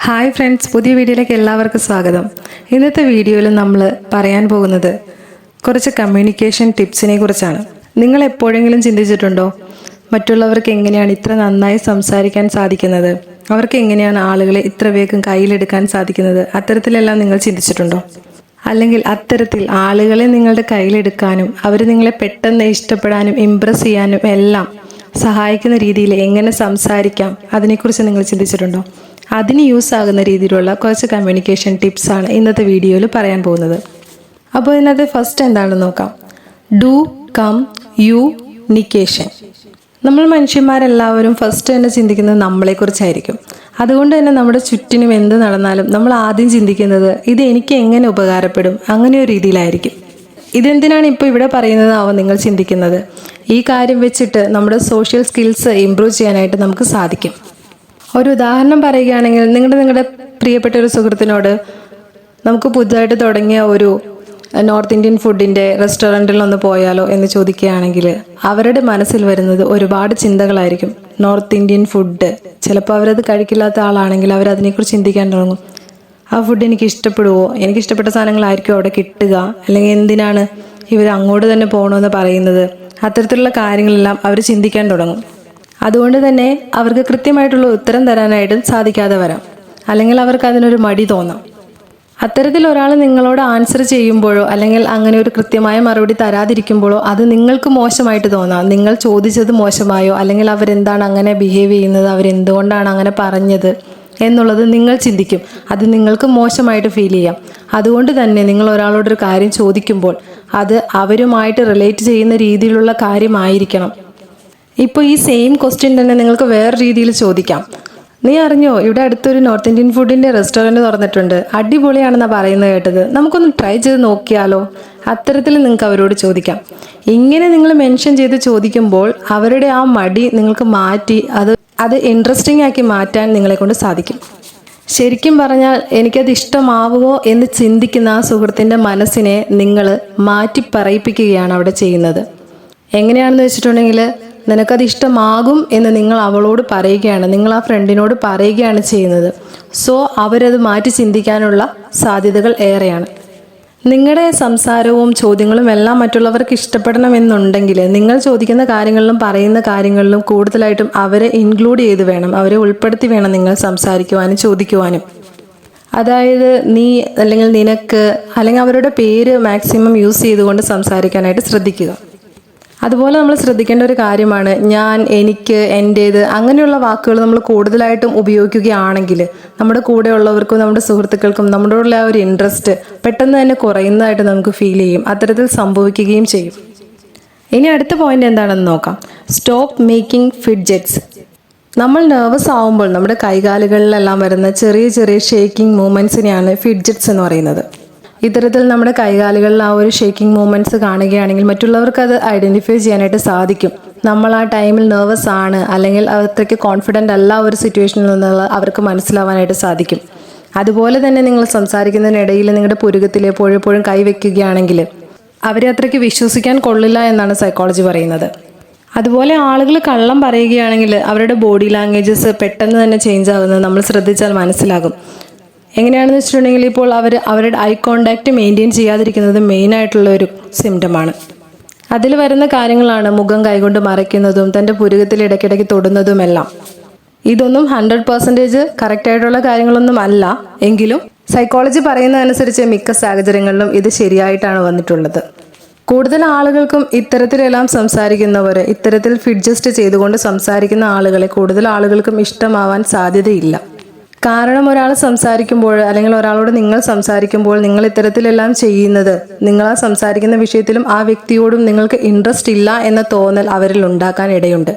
Hi friends പുതിയ വീഡിയോയിലേക്ക് എല്ലാവർക്കും സ്വാഗതം. ഇന്നത്തെ വീഡിയോയിൽ നമ്മൾ പറയാൻ പോകുന്നത് കുറച്ച് കമ്മ്യൂണിക്കേഷൻ ടിപ്സിനെ കുറിച്ചാണ്. നിങ്ങൾ എപ്പോഴെങ്കിലും ചിന്തിച്ചിട്ടുണ്ടോ? മറ്റുള്ളവർക്ക് എങ്ങനെയാണ് ഇത്ര നന്നായി സംസാരിക്കാൻ സാധിക്കുന്നത്? അവർക്ക് എങ്ങനെയാണ് ആളുകളെ ഇത്ര വേഗം കയ്യിലെടുക്കാൻ സാധിക്കുന്നത്? അത്തരത്തിലെല്ലാം നിങ്ങൾ ചിന്തിച്ചിട്ടുണ്ടോ? അല്ലെങ്കിൽ അത്തരത്തിൽ ആളുകളെ നിങ്ങളുടെ കയ്യിലെടുക്കാനും അവർ നിങ്ങളെ പെട്ടെന്ന് ഇഷ്ടപ്പെടാനും ഇമ്പ്രസ് ചെയ്യാനും എല്ലാം സഹായിക്കുന്ന രീതിയിൽ എങ്ങനെ സംസാരിക്കാം? അതിനെക്കുറിച്ച് നിങ്ങൾ ചിന്തിച്ചിട്ടുണ്ടോ? അതിന് യൂസ് ആകുന്ന രീതിയിലുള്ള കുറച്ച് കമ്മ്യൂണിക്കേഷൻ ടിപ്സാണ് ഇന്നത്തെ വീഡിയോയിൽ പറയാൻ പോകുന്നത്. അപ്പോൾ ഇതിനകത്ത് ഫസ്റ്റ് എന്താണെന്ന് നോക്കാം. ഡു കം യു നിക്കേഷൻ നമ്മൾ മനുഷ്യന്മാരെല്ലാവരും ഫസ്റ്റ് തന്നെ ചിന്തിക്കുന്നത് നമ്മളെക്കുറിച്ചായിരിക്കും. അതുകൊണ്ട് തന്നെ നമ്മുടെ ചുറ്റിനും എന്ത് നടന്നാലും നമ്മൾ ആദ്യം ചിന്തിക്കുന്നത് ഇത് എനിക്ക് എങ്ങനെ ഉപകാരപ്പെടും? അങ്ങനെ ഒരു രീതിയിലായിരിക്കും. ഇതെന്തിനാണ് ഇപ്പോൾ ഇവിടെ പറയുന്നതാവും നിങ്ങൾ ചിന്തിക്കുന്നത്? ഈ കാര്യം വെച്ചിട്ട് നമ്മുടെ സോഷ്യൽ സ്കിൽസ് ഇമ്പ്രൂവ് ചെയ്യാനായിട്ട് നമുക്ക് സാധിക്കും. ഒരു ഉദാഹരണം പറയുകയാണെങ്കിൽ നിങ്ങളുടെ നിങ്ങളുടെ പ്രിയപ്പെട്ട ഒരു സുഹൃത്തിനോട് നമുക്ക് പുതുതായിട്ട് തുടങ്ങിയ ഒരു നോർത്ത് ഇന്ത്യൻ ഫുഡിന്റെ റെസ്റ്റോറന്റിൽ ഒന്ന് പോയാലോ എന്ന് ചോദിക്കുകയാണെങ്കിൽ അവരുടെ മനസ്സിൽ വരുന്നത് ഒരുപാട് ചിന്തകളായിരിക്കും. നോർത്ത് ഇന്ത്യൻ ഫുഡ് ചിലപ്പോൾ അവരത് കഴിക്കില്ലാത്ത ആളാണെങ്കിൽ അവർ അതിനെക്കുറിച്ച് ചിന്തിക്കാൻ തുടങ്ങും. ആ ഫുഡ് എനിക്ക് ഇഷ്ടപ്പെടുവോ? എനിക്ക് ഇഷ്ടപ്പെട്ട സാധനങ്ങളായിരിക്കും അവിടെ കിട്ടുക? അല്ലെങ്കിൽ എന്തിനാണ് ഇവർ അങ്ങോട്ട് തന്നെ പോകണമെന്ന് പറയുന്നത്? അത്തരത്തിലുള്ള കാര്യങ്ങളെല്ലാം അവർ ചിന്തിക്കാൻ തുടങ്ങും. അതുകൊണ്ട് തന്നെ അവർക്ക് കൃത്യമായിട്ടുള്ള ഉത്തരം തരാനായിട്ടും സാധിക്കാതെ വരാം. അല്ലെങ്കിൽ അവർക്ക് അതിനൊരു മടി തോന്നാം. അത്തരത്തിൽ ഒരാൾ നിങ്ങളോട് ആൻസർ ചെയ്യുമ്പോഴോ അല്ലെങ്കിൽ അങ്ങനെ ഒരു കൃത്യമായ മറുപടി തരാതിരിക്കുമ്പോഴോ അത് നിങ്ങൾക്ക് മോശമായിട്ട് തോന്നാം. നിങ്ങൾ ചോദിച്ചത് മോശമായോ അല്ലെങ്കിൽ അവരെന്താണ് അങ്ങനെ ബിഹേവ് ചെയ്യുന്നത് അവരെന്തുകൊണ്ടാണ് അങ്ങനെ പറഞ്ഞത് എന്നുള്ളത് നിങ്ങൾ ചിന്തിക്കും. അത് നിങ്ങൾക്ക് മോശമായിട്ട് ഫീൽ ചെയ്യാം. അതുകൊണ്ട് തന്നെ നിങ്ങൾ ഒരാളോടൊരു കാര്യം ചോദിക്കുമ്പോൾ അത് അവരുമായിട്ട് റിലേറ്റ് ചെയ്യുന്ന രീതിയിലുള്ള കാര്യമായിരിക്കണം. ഇപ്പോൾ ഈ സെയിം ക്വസ്റ്റ്യൻ തന്നെ നിങ്ങൾക്ക് വേറെ രീതിയിൽ ചോദിക്കാം. നീ അറിഞ്ഞോ ഇവിടെ അടുത്തൊരു നോർത്ത് ഇന്ത്യൻ ഫുഡിന്റെ റെസ്റ്റോറന്റ് തുറന്നിട്ടുണ്ട്. അടിപൊളിയാണെന്നാണ് പറയുന്നത് കേട്ടത്. നമുക്കൊന്ന് ട്രൈ ചെയ്ത് നോക്കിയാലോ? അത്തരത്തിൽ നിങ്ങൾക്ക് അവരോട് ചോദിക്കാം. ഇങ്ങനെ നിങ്ങൾ മെൻഷൻ ചെയ്ത് ചോദിക്കുമ്പോൾ അവരുടെ ആ മടി നിങ്ങൾക്ക് മാറ്റി അത് അത് ഇൻട്രസ്റ്റിംഗ് ആക്കി മാറ്റാൻ നിങ്ങളെ കൊണ്ട് സാധിക്കും. ശരിക്കും പറഞ്ഞാൽ എനിക്കത് ഇഷ്ടമാവുമോ എന്ന് ചിന്തിക്കുന്ന ആ സുഹൃത്തിന്റെ മനസ്സിനെ നിങ്ങൾ മാറ്റി പറയിപ്പിക്കുകയാണ് അവിടെ ചെയ്യുന്നത്. എങ്ങനെയാണെന്ന് വെച്ചിട്ടുണ്ടെങ്കിൽ നിനക്കത് ഇഷ്ടമാകും എന്ന് നിങ്ങൾ അവളോട് പറയുകയാണ്. നിങ്ങൾ ആ ഫ്രണ്ടിനോട് പറയുകയാണ് ചെയ്യുന്നത്. സോ അവരത് മാറ്റി ചിന്തിക്കാനുള്ള സാധ്യതകൾ ഏറെയാണ്. നിങ്ങളുടെ സംസാരവും ചോദ്യങ്ങളും എല്ലാം മറ്റുള്ളവർക്ക് ഇഷ്ടപ്പെടണമെന്നുണ്ടെങ്കിൽ നിങ്ങൾ ചോദിക്കുന്ന കാര്യങ്ങളിലും പറയുന്ന കാര്യങ്ങളിലും കൂടുതലായിട്ടും അവരെ ഇൻക്ലൂഡ് ചെയ്ത് വേണം. അവരെ ഉൾപ്പെടുത്തി വേണം നിങ്ങൾ സംസാരിക്കുവാനും ചോദിക്കുവാനും. അതായത് നീ അല്ലെങ്കിൽ നിനക്ക് അല്ലെങ്കിൽ അവരുടെ പേര് മാക്സിമം യൂസ് ചെയ്തുകൊണ്ട് സംസാരിക്കാനായിട്ട് ശ്രദ്ധിക്കുക. അതുപോലെ നമ്മൾ ശ്രദ്ധിക്കേണ്ട ഒരു കാര്യമാണ് ഞാൻ എനിക്ക് എന്റേത് അങ്ങനെയുള്ള വാക്കുകൾ നമ്മൾ കൂടുതലായിട്ടും ഉപയോഗിക്കുകയാണെങ്കിൽ നമ്മുടെ കൂടെയുള്ളവർക്കും നമ്മുടെ സുഹൃത്തുക്കൾക്കും നമ്മുടെ ഉള്ള ആ ഒരു ഇൻട്രസ്റ്റ് പെട്ടെന്ന് തന്നെ കുറയുന്നതായിട്ട് നമുക്ക് ഫീൽ ചെയ്യും അത്തരത്തിൽ സംഭവിക്കുകയും ചെയ്യും. ഇനി അടുത്ത പോയിന്റ് എന്താണെന്ന് നോക്കാം. സ്റ്റോപ്പ് മേക്കിംഗ് ഫിഡ്ജറ്റ്സ് നമ്മൾ നെർവസ് ആവുമ്പോൾ നമ്മുടെ കൈകാലുകളിലെല്ലാം വരുന്ന ചെറിയ ചെറിയ ഷേക്കിംഗ് മൂവ്മെന്റ്സിനെയാണ് ഫിഡ്ജറ്റ്സ് എന്ന് പറയുന്നത്. ഇത്തരത്തിൽ നമ്മുടെ കൈകാലുകളിൽ ആ ഒരു ഷേക്കിംഗ് മൂവ്മെന്റ്സ് കാണുകയാണെങ്കിൽ മറ്റുള്ളവർക്ക് അത് ഐഡന്റിഫൈ ചെയ്യാനായിട്ട് സാധിക്കും. നമ്മൾ ആ ടൈമിൽ നെർവസ് ആണ് അല്ലെങ്കിൽ അത്രയ്ക്ക് കോൺഫിഡന്റ് അല്ല ഒരു സിറ്റുവേഷനിൽ നിന്നുള്ള അവർക്ക് മനസ്സിലാവാനായിട്ട് സാധിക്കും. അതുപോലെ തന്നെ നിങ്ങൾ സംസാരിക്കുന്നതിനിടയിൽ നിങ്ങളുടെ പുരുകത്തിൽ എപ്പോഴെപ്പോഴും കൈവയ്ക്കുകയാണെങ്കിൽ അവരെ അത്രയ്ക്ക് വിശ്വസിക്കാൻ കൊള്ളില്ല എന്നാണ് സൈക്കോളജി പറയുന്നത്. അതുപോലെ ആളുകൾ കള്ളം പറയുകയാണെങ്കിൽ അവരുടെ ബോഡി ലാംഗ്വേജസ് പെട്ടെന്ന് തന്നെ ചേഞ്ച് ആകുന്നത് നമ്മൾ ശ്രദ്ധിച്ചാൽ മനസ്സിലാകും. എങ്ങനെയാണെന്ന് വെച്ചിട്ടുണ്ടെങ്കിൽ ഇപ്പോൾ അവർ അവരുടെ ഐ കോണ്ടാക്റ്റ് മെയിന്റെയിൻ ചെയ്യാതിരിക്കുന്നത് മെയിനായിട്ടുള്ള ഒരു സിംറ്റമാണ് അതിൽ വരുന്ന കാര്യങ്ങളാണ് മുഖം കൈകൊണ്ട് മറയ്ക്കുന്നതും തന്റെ പുരുകത്തിൽ ഇടയ്ക്കിടയ്ക്ക് തൊടുന്നതുമെല്ലാം ഇതൊന്നും ഹൺഡ്രഡ് പെർസെന്റേജ് കറക്റ്റായിട്ടുള്ള കാര്യങ്ങളൊന്നും അല്ല. എങ്കിലും സൈക്കോളജി പറയുന്നതനുസരിച്ച് മിക്ക സാഹചര്യങ്ങളിലും ഇത് ശരിയായിട്ടാണ് വന്നിട്ടുള്ളത്. കൂടുതൽ ആളുകൾക്കും ഇത്തരത്തിലെല്ലാം സംസാരിക്കുന്നവർ ഇത്തരത്തിൽ ഫിഡ്ജസ്റ്റ് ചെയ്തുകൊണ്ട് സംസാരിക്കുന്ന ആളുകളെ കൂടുതൽ ആളുകൾക്കും ഇഷ്ടമാവാൻ സാധ്യതയില്ല. കാരണം ഒരാൾ സംസാരിക്കുമ്പോൾ അല്ലെങ്കിൽ ഒരാളോട് നിങ്ങൾ സംസാരിക്കുമ്പോൾ നിങ്ങൾ ഇത്തരത്തിലെല്ലാം ചെയ്യുന്നത് നിങ്ങൾ ആ സംസാരിക്കുന്ന വിഷയത്തിലും ആ വ്യക്തിയോടും നിങ്ങൾക്ക് ഇൻട്രസ്റ്റ് ഇല്ല എന്ന തോന്നൽ അവരിൽ ഉണ്ടാക്കാൻ ഇടയുണ്ട്.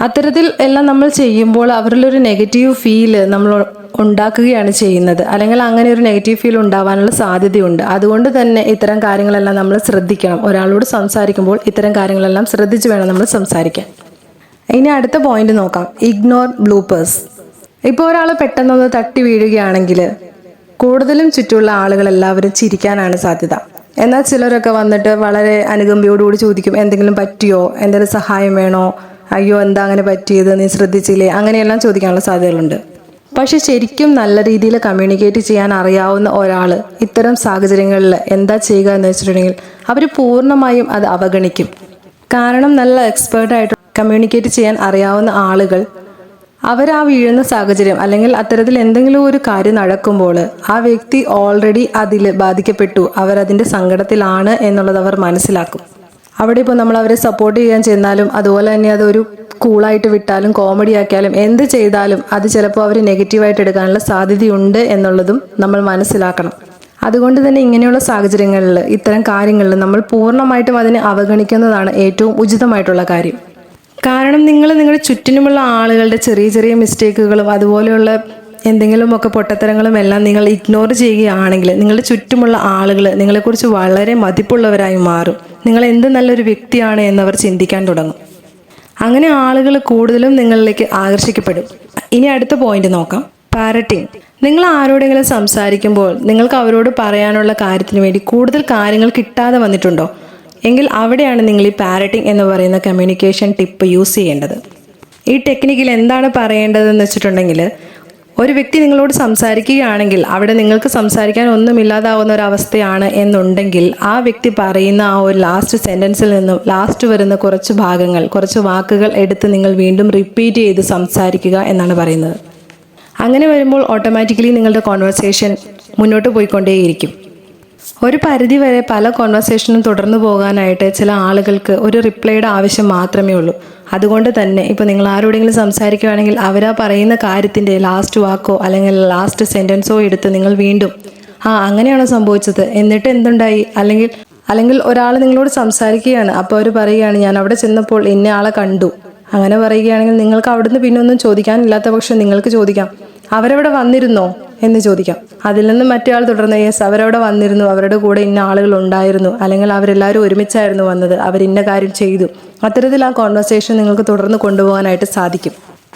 അത്തരത്തിൽ എല്ലാം നമ്മൾ ചെയ്യുമ്പോൾ അവരിലൊരു നെഗറ്റീവ് ഫീൽ നമ്മൾ ഉണ്ടാക്കുകയാണ് ചെയ്യുന്നത്. അല്ലെങ്കിൽ അങ്ങനെ ഒരു നെഗറ്റീവ് ഫീൽ ഉണ്ടാവാനുള്ള സാധ്യതയുണ്ട്. അതുകൊണ്ട് തന്നെ ഇത്തരം കാര്യങ്ങളെല്ലാം നമ്മൾ ശ്രദ്ധിക്കണം. ഒരാളോട് സംസാരിക്കുമ്പോൾ ഇത്തരം കാര്യങ്ങളെല്ലാം ശ്രദ്ധിച്ച് വേണം നമ്മൾ സംസാരിക്കാൻ. ഇനി അടുത്ത പോയിന്റ് നോക്കാം. ഇഗ്നോർ ബ്ലൂപ്പേഴ്സ് ഇപ്പോൾ ഒരാൾ പെട്ടെന്നൊന്ന് തട്ടി വീഴുകയാണെങ്കിൽ കൂടുതലും ചുറ്റുമുള്ള ആളുകൾ എല്ലാവരും ചിരിക്കാനാണ് സാധ്യത. എന്നാൽ ചിലരൊക്കെ വന്നിട്ട് വളരെ അനുകമ്പയോടുകൂടി ചോദിക്കും എന്തെങ്കിലും പറ്റിയോ? എന്തെങ്കിലും സഹായം വേണോ? അയ്യോ എന്താ അങ്ങനെ പറ്റിയത്? നീ ശ്രദ്ധിച്ചില്ലേ? അങ്ങനെയെല്ലാം ചോദിക്കാനുള്ള സാധ്യതകളുണ്ട്. പക്ഷെ ശരിക്കും നല്ല രീതിയിൽ കമ്മ്യൂണിക്കേറ്റ് ചെയ്യാൻ അറിയാവുന്ന ഒരാൾ ഇത്തരം സാഹചര്യങ്ങളിൽ എന്താ ചെയ്യുക എന്ന് വെച്ചിട്ടുണ്ടെങ്കിൽ അവർ പൂർണമായും അത് അവഗണിക്കും. കാരണം നല്ല എക്സ്പേർട്ടായിട്ട് കമ്മ്യൂണിക്കേറ്റ് ചെയ്യാൻ അറിയാവുന്ന ആളുകൾ അവർ ആ വീഴുന്ന സാഹചര്യം അല്ലെങ്കിൽ അത്തരത്തിൽ എന്തെങ്കിലും ഒരു കാര്യം നടക്കുമ്പോൾ ആ വ്യക്തി ഓൾറെഡി അതിൽ ബാധിക്കപ്പെട്ടു. അവർ അതിന്റെ സങ്കടത്തിലാണ് എന്നുള്ളത് അവർ മനസ്സിലാക്കും. അവിടെ ഇപ്പോൾ നമ്മൾ അവരെ സപ്പോർട്ട് ചെയ്യാൻ ചെന്നാലും അതുപോലെ തന്നെ അതൊരു കൂളായിട്ട് വിട്ടാലും കോമഡി ആക്കിയാലും എന്ത് ചെയ്താലും അത് ചിലപ്പോൾ അവർ നെഗറ്റീവായിട്ട് എടുക്കാനുള്ള സാധ്യതയുണ്ട് എന്നുള്ളതും നമ്മൾ മനസ്സിലാക്കണം. അതുകൊണ്ട് തന്നെ ഇങ്ങനെയുള്ള സാഹചര്യങ്ങളിൽ ഇത്തരം കാര്യങ്ങളിൽ നമ്മൾ പൂർണമായിട്ടും അതിനെ അവഗണിക്കുന്നതാണ് ഏറ്റവും ഉചിതമായിട്ടുള്ള കാര്യം. കാരണം നിങ്ങൾ നിങ്ങളുടെ ചുറ്റിനുമുള്ള ആളുകളുടെ ചെറിയ ചെറിയ മിസ്റ്റേക്കുകളും അതുപോലെയുള്ള എന്തെങ്കിലുമൊക്കെ പൊട്ടത്തരങ്ങളും എല്ലാം നിങ്ങൾ ഇഗ്നോർ ചെയ്യുകയാണെങ്കിൽ നിങ്ങളുടെ ചുറ്റുമുള്ള ആളുകൾ നിങ്ങളെക്കുറിച്ച് വളരെ മതിപ്പുള്ളവരായി മാറും. നിങ്ങൾ എന്ത് നല്ലൊരു വ്യക്തിയാണ് എന്നവർ ചിന്തിക്കാൻ തുടങ്ങും. അങ്ങനെ ആളുകൾ കൂടുതലും നിങ്ങളിലേക്ക് ആകർഷിക്കപ്പെടും. ഇനി അടുത്ത പോയിന്റ് നോക്കാം. പാരറ്റിംഗ് നിങ്ങൾ ആരോടെങ്കിലും സംസാരിക്കുമ്പോൾ നിങ്ങൾക്ക് അവരോട് പറയാനുള്ള കാര്യത്തിന് വേണ്ടി കൂടുതൽ കാര്യങ്ങൾ കിട്ടാതെ വന്നിട്ടുണ്ടോ? എങ്കിൽ അവിടെയാണ് നിങ്ങൾ ഈ പാരറ്റിംഗ് എന്ന് പറയുന്ന കമ്മ്യൂണിക്കേഷൻ ടിപ്പ് യൂസ് ചെയ്യേണ്ടത്. ഈ ടെക്നിക്കിൽ എന്താണ് പറയേണ്ടതെന്ന് വെച്ചിട്ടുണ്ടെങ്കിൽ ഒരു വ്യക്തി നിങ്ങളോട് സംസാരിക്കുകയാണെങ്കിൽ അവിടെ നിങ്ങൾക്ക് സംസാരിക്കാൻ ഒന്നുമില്ലാതാവുന്ന ഒരു അവസ്ഥയാണ് എന്നുണ്ടെങ്കിൽ ആ വ്യക്തി പറയുന്ന ആ ഒരു ലാസ്റ്റ് സെന്റൻസിൽ നിന്നും ലാസ്റ്റ് വരുന്ന കുറച്ച് ഭാഗങ്ങൾ കുറച്ച് വാക്കുകൾ എടുത്ത് നിങ്ങൾ വീണ്ടും റിപ്പീറ്റ് ചെയ്ത് സംസാരിക്കുക എന്നാണ് പറയുന്നത്. അങ്ങനെ വരുമ്പോൾ ഓട്ടോമാറ്റിക്കലി നിങ്ങളുടെ കോൺവെർസേഷൻ മുന്നോട്ട് പോയിക്കൊണ്ടേയിരിക്കും. ഒരു പരിധി വരെ പല കോൺവെർസേഷനും തുടർന്നു പോകാനായിട്ട് ചില ആളുകൾക്ക് ഒരു റിപ്ലൈയുടെ ആവശ്യം മാത്രമേ ഉള്ളൂ. അതുകൊണ്ട് തന്നെ ഇപ്പോൾ നിങ്ങൾ ആരോടെങ്കിലും സംസാരിക്കുകയാണെങ്കിൽ അവരാ പറയുന്ന കാര്യത്തിന്റെ ലാസ്റ്റ് വാക്കോ അല്ലെങ്കിൽ ലാസ്റ്റ് സെന്റൻസോ എടുത്ത് നിങ്ങൾ വീണ്ടും ആ അങ്ങനെയാണോ സംഭവിച്ചത്? എന്നിട്ട് എന്തുണ്ടായി? അല്ലെങ്കിൽ അല്ലെങ്കിൽ ഒരാൾ നിങ്ങളോട് സംസാരിക്കുകയാണ്. അപ്പോൾ അവർ പറയുകയാണ് ഞാൻ അവിടെ ചെന്നപ്പോൾ ഇന്ന ആളെ കണ്ടു. അങ്ങനെ പറയുകയാണെങ്കിൽ നിങ്ങൾക്ക് അവിടുന്ന് പിന്നെ ഒന്നും ചോദിക്കാനില്ലാത്ത പക്ഷം നിങ്ങൾക്ക് ചോദിക്കാം അവരവിടെ വന്നിരുന്നോ? എന്ന് ചോദിക്കാം. അതിൽ നിന്ന് മറ്റേ ആൾ തുടർന്ന് യെസ് അവരവിടെ വന്നിരുന്നു. അവരുടെ കൂടെ ഇന്ന ആളുകൾ ഉണ്ടായിരുന്നു. അല്ലെങ്കിൽ അവരെല്ലാവരും ഒരുമിച്ചായിരുന്നു വന്നത്. അവർ ഇന്ന കാര്യം ചെയ്തു. അത്തരത്തിൽ ആ കോൺവെർസേഷൻ നിങ്ങൾക്ക് തുടർന്ന് കൊണ്ടുപോകാനായിട്ട് സാധിക്കും.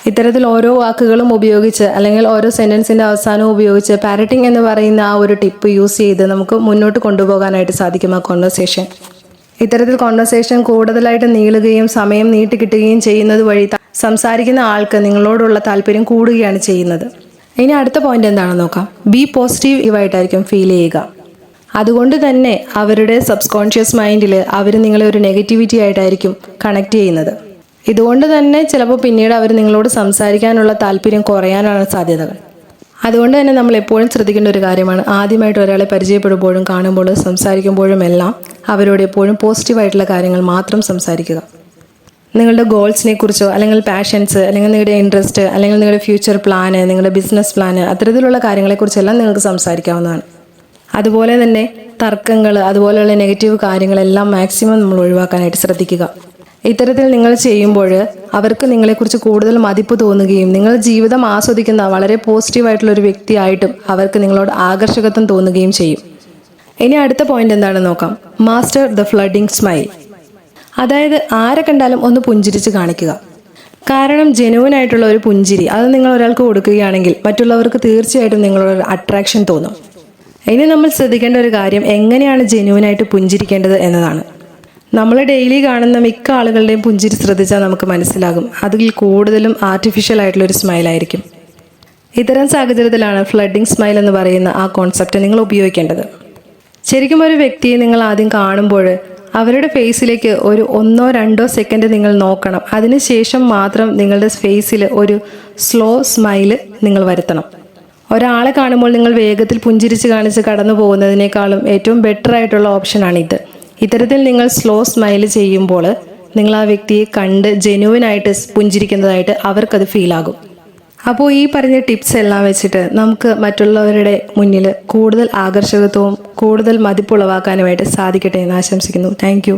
ഇത്തരത്തിൽ ഓരോ വാക്കുകളും ഉപയോഗിച്ച് അല്ലെങ്കിൽ ഓരോ സെന്റൻസിന്റെ അവസാനവും ഉപയോഗിച്ച് പാരറ്റിംഗ് എന്ന് പറയുന്ന ആ ഒരു ടിപ്പ് യൂസ് ചെയ്ത് നമുക്ക് മുന്നോട്ട് കൊണ്ടുപോകാനായിട്ട് സാധിക്കും ആ കോൺവെർസേഷൻ ഇത്തരത്തിൽ കോൺവെർസേഷൻ കൂടുതലായിട്ട് നീളുകയും സമയം നീട്ടി കിട്ടുകയും ചെയ്യുന്നത് വഴി സംസാരിക്കുന്ന ആൾക്ക് നിങ്ങളോടുള്ള താല്പര്യം കൂടുകയാണ് ചെയ്യുന്നത്. ഇനി അടുത്ത പോയിന്റ് എന്താണെന്ന് നോക്കാം. ബി പോസിറ്റീവ് ഇവായിട്ടായിരിക്കും ഫീൽ ചെയ്യുക. അതുകൊണ്ട് തന്നെ അവരുടെ സബ്സ്കോൺഷ്യസ് മൈൻഡിൽ അവർ നിങ്ങളെ ഒരു നെഗറ്റിവിറ്റി ആയിട്ടായിരിക്കും കണക്ട് ചെയ്യുന്നത്. ഇതുകൊണ്ട് തന്നെ ചിലപ്പോൾ പിന്നീട് അവർ നിങ്ങളോട് സംസാരിക്കാനുള്ള താല്പര്യം കുറയാനാണ് സാധ്യതകൾ. അതുകൊണ്ട് തന്നെ നമ്മൾ എപ്പോഴും ശ്രദ്ധിക്കേണ്ട ഒരു കാര്യമാണ്. ആദ്യമായിട്ട് ഒരാളെ പരിചയപ്പെടുമ്പോഴും കാണുമ്പോഴും സംസാരിക്കുമ്പോഴും എല്ലാം അവരോട് എപ്പോഴും പോസിറ്റീവായിട്ടുള്ള കാര്യങ്ങൾ മാത്രം സംസാരിക്കുക. നിങ്ങളുടെ ഗോൾസിനെ കുറിച്ചോ അല്ലെങ്കിൽ പാഷൻസ് അല്ലെങ്കിൽ നിങ്ങളുടെ ഇൻട്രസ്റ്റ് അല്ലെങ്കിൽ നിങ്ങളുടെ ഫ്യൂച്ചർ പ്ലാന് നിങ്ങളുടെ ബിസിനസ് പ്ലാന് അത്തരത്തിലുള്ള കാര്യങ്ങളെക്കുറിച്ചെല്ലാം നിങ്ങൾക്ക് സംസാരിക്കാവുന്നതാണ്. അതുപോലെ തന്നെ തർക്കങ്ങൾ അതുപോലെയുള്ള നെഗറ്റീവ് കാര്യങ്ങളെല്ലാം മാക്സിമം നമ്മൾ ഒഴിവാക്കാനായിട്ട് ശ്രദ്ധിക്കുക. ഇത്തരത്തിൽ നിങ്ങൾ ചെയ്യുമ്പോൾ അവർക്ക് നിങ്ങളെക്കുറിച്ച് കൂടുതൽ മതിപ്പ് തോന്നുകയും നിങ്ങൾ ജീവിതം ആസ്വദിക്കുന്ന വളരെ പോസിറ്റീവായിട്ടുള്ള ഒരു വ്യക്തിയായിട്ടും അവർക്ക് നിങ്ങളോട് ആകർഷകത്വം തോന്നുകയും ചെയ്യും. ഇനി അടുത്ത പോയിന്റ് എന്താണെന്ന് നോക്കാം. മാസ്റ്റർ ദ ഫ്ലഡിംഗ് സ്മൈൽ അതായത് ആരെ കണ്ടാലും ഒന്ന് പുഞ്ചിരിച്ച് കാണിക്കുക. കാരണം ജെനുവൻ ആയിട്ടുള്ള ഒരു പുഞ്ചിരി അത് നിങ്ങൾ ഒരാൾക്ക് കൊടുക്കുകയാണെങ്കിൽ മറ്റുള്ളവർക്ക് തീർച്ചയായിട്ടും നിങ്ങളൊരു അട്രാക്ഷൻ തോന്നും. ഇനി നമ്മൾ ശ്രദ്ധിക്കേണ്ട ഒരു കാര്യം എങ്ങനെയാണ് ജെനുവൻ ആയിട്ട് പുഞ്ചിരിക്കേണ്ടത് എന്നതാണ്. നമ്മൾ ഡെയിലി കാണുന്ന മിക്ക ആളുകളുടെയും പുഞ്ചിരി ശ്രദ്ധിച്ചാൽ നമുക്ക് മനസ്സിലാകും. അതിൽ കൂടുതലും ആർട്ടിഫിഷ്യൽ ആയിട്ടുള്ള ഒരു സ്മൈലായിരിക്കും ഇത്തരം സാഹചര്യത്തിലാണ് ഫ്ലഡിംഗ് സ്മൈൽ എന്ന് പറയുന്ന ആ കോൺസെപ്റ്റ് നിങ്ങൾ ഉപയോഗിക്കേണ്ടത്. ശരിക്കും ഒരു വ്യക്തിയെ നിങ്ങൾ ആദ്യം കാണുമ്പോൾ അവരുടെ ഫേസിലേക്ക് ഒരു ഒന്നോ രണ്ടോ സെക്കൻഡ് നിങ്ങൾ നോക്കണം. അതിനുശേഷം മാത്രം നിങ്ങളുടെ ഫേസിൽ ഒരു സ്ലോ സ്മൈൽ നിങ്ങൾ വരുത്തണം. ഒരാളെ കാണുമ്പോൾ നിങ്ങൾ വേഗത്തിൽ പുഞ്ചിരിച്ച് കാണിച്ച് കടന്നു പോകുന്നതിനേക്കാളും ഏറ്റവും ബെറ്റർ ആയിട്ടുള്ള ഓപ്ഷനാണ് ഇത് ഇത്തരത്തിൽ നിങ്ങൾ സ്ലോ സ്മൈൽ ചെയ്യുമ്പോൾ നിങ്ങൾ ആ വ്യക്തിയെ കണ്ട് ജെനുവിനായിട്ട് പുഞ്ചിരിക്കുന്നതായിട്ട് അവർക്കത് ഫീലാകും അപ്പോൾ ഈ പറഞ്ഞ ടിപ്സ് എല്ലാം വെച്ചിട്ട് നമുക്ക് മറ്റുള്ളവരുടെ മുന്നിൽ കൂടുതൽ ആകർഷകത്വവും കൂടുതൽ മതിപ്പുളവാക്കാനുമായിട്ട് സാധിക്കട്ടെ എന്ന് ആശംസിക്കുന്നു. താങ്ക്